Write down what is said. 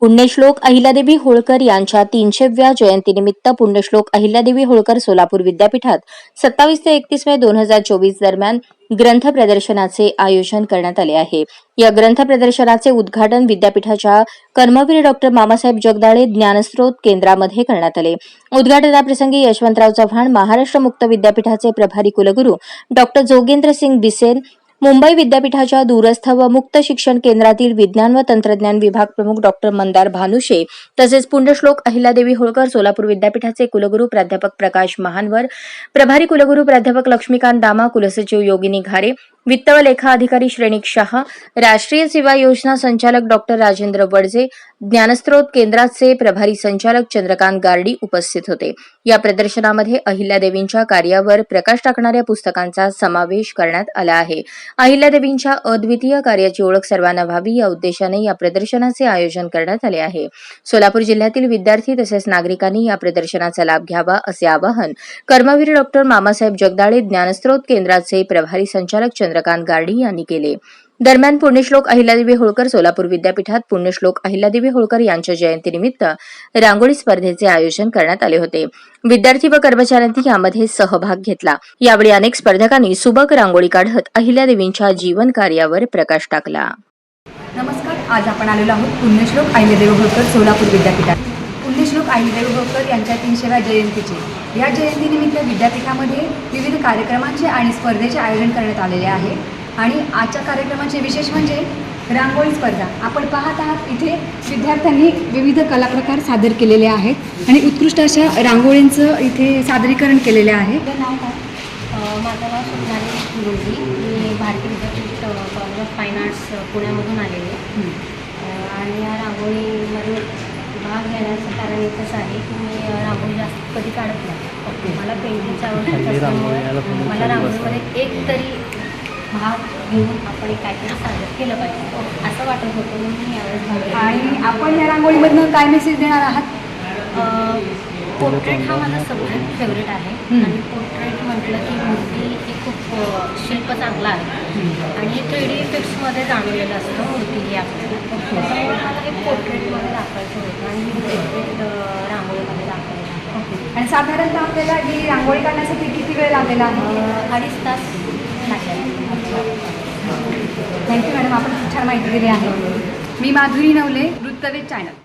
पुण्यश्लोक अहिल्यादेवी होळकर यांच्या तीनशेव्या जयंतीनिमित्त पुण्यश्लोक अहिल्यादेवी होळकर सोलापूर विद्यापीठात सत्तावीस ते एकतीस मे दोन हजार चोवीस दरम्यान ग्रंथ प्रदर्शनाचे आयोजन करण्यात आले आहे. या ग्रंथ प्रदर्शनाचे उद्घाटन विद्यापीठाच्या कर्मवीर डॉक्टर मामासाहेब जगदाळे ज्ञानस्रोत केंद्रामध्ये करण्यात आले. उद्घाटनाप्रसंगी यशवंतराव चव्हाण महाराष्ट्र मुक्त विद्यापीठाचे प्रभारी कुलगुरू डॉक्टर जोगेंद्र सिंग बिसेन मुंबई विद्यापीठाच्या दूरस्थ व मुक्त शिक्षण केंद्रातील विज्ञान व तंत्रज्ञान विभाग प्रमुख डॉक्टर मंदार भानुशे तसेच पुण्यश्लोक अहिल्यादेवी होळकर सोलापूर विद्यापीठाचे कुलगुरू प्राध्यापक प्रकाश महानवर प्रभारी कुलगुरू प्राध्यापक लक्ष्मीकांत दामा कुलसचिव योगिनी घारे वित्त व लेखा अधिकारी श्रेणिक शहा राष्ट्रीय सेवा योजना संचालक डॉक्टर राजेंद्र वडजे ज्ञानस्त्रोत केंद्राचे प्रभारी संचालक चंद्रकांत गार्डी उपस्थित होते. या प्रदर्शनामध्ये अहिल्यादेवींच्या कार्यावर प्रकाश टाकणाऱ्या पुस्तकांचा समावेश करण्यात आला आहे. अहिल्यादेवींच्या अद्वितीय कार्याची ओळख सर्वांना व्हावी या उद्देशाने या प्रदर्शनाचे आयोजन करण्यात आले आहे. सोलापूर जिल्ह्यातील विद्यार्थी तसेच नागरिकांनी या प्रदर्शनाचा लाभ घ्यावा असे आवाहन कर्मवीर डॉक्टर मामासाहेब जगदाळे ज्ञानस्त्रोत केंद्राचे प्रभारी संचालक चंद्रकांत गार्डी यांनी केले. दरम्यान पुण्यश्लोक अहिल्यादेवी होळकर सोलापूर विद्यापीठात पुण्यश्लोक अहिल्यादेवी होळकर यांच्या जयंतीनिमित्त रांगोळी स्पर्धेचे आयोजन करण्यात आले होते. विद्यार्थी व कर्मचाऱ्यांनी यामध्ये सहभाग घेतला. यावेळी अनेक स्पर्धकांनी सुबक रांगोळी काढत अहिल्यादेवींच्या जीवन कार्यावर प्रकाश टाकला. नमस्कार आज आपण आलेलो आहोत पुण्यश्लोक अहिल्यादेवी होळकर सोलापूर विद्यापीठात. पुण्यश्लोक अहिल्यादेव होळकर यांच्या तीनशेव्या जयंतीचे? या जयंतीनिमित्त विद्यापीठामध्ये विविध कार्यक्रमांचे आणि स्पर्धेचे आयोजन करण्यात आलेले आहे. आणि आजच्या कार्यक्रमाचे विशेष म्हणजे रांगोळी स्पर्धा. आपण पाहत आहात इथे विद्यार्थ्यांनी विविध कलाप्रकार सादर केलेले आहेत आणि उत्कृष्ट अशा रांगोळींचं इथे सादरीकरण केलेले आहे. माझं नाव स्वप्नाली गुरुजी मी Bharati Vidyapeeth college of fine arts पुण्यामधून आलेली आणि या रांगोळीमध्ये भाग घेण्याचं कारण एकच आहे की मी रांगोळी जास्त कधी काढत नाही. मला पेंटिंगची आवड खूप असल्यामुळे मला रांगोळीमध्ये एक तरी भाग घेऊन आपण काहीतरी सादर केलं पाहिजे. असं वाटत होतं म्हणून मी यावेळेस भाग घेतला. आणि आपण या रांगोळीमधनं काय मेसेज देणार आहात? पोर्ट्रेट हा माझा सगळ्यात फेवरेट आहे. आणि पोर्ट्रेट म्हटलं की मूर्ती हे खूप शिल्प चांगलं आहे. आणि हे थ्री डी इफेक्ट्समध्ये जाणवलेलं असतं मूर्ती ही आपल्याला. त्याच्यामुळे मला हे पोर्ट्रेटमध्ये दाखवायचं होतं आणि मी रांगोळीमध्ये दाखवायचं. आणि साधारणतः आपल्याला ही रांगोळी काढण्यासाठी किती वेळ लागलेला आहे? अडीच तास थँक्यू मॅडम आपण खूप छान माहिती दिली आहे. मी माधुरी नवले वृत्तवेध चॅनल.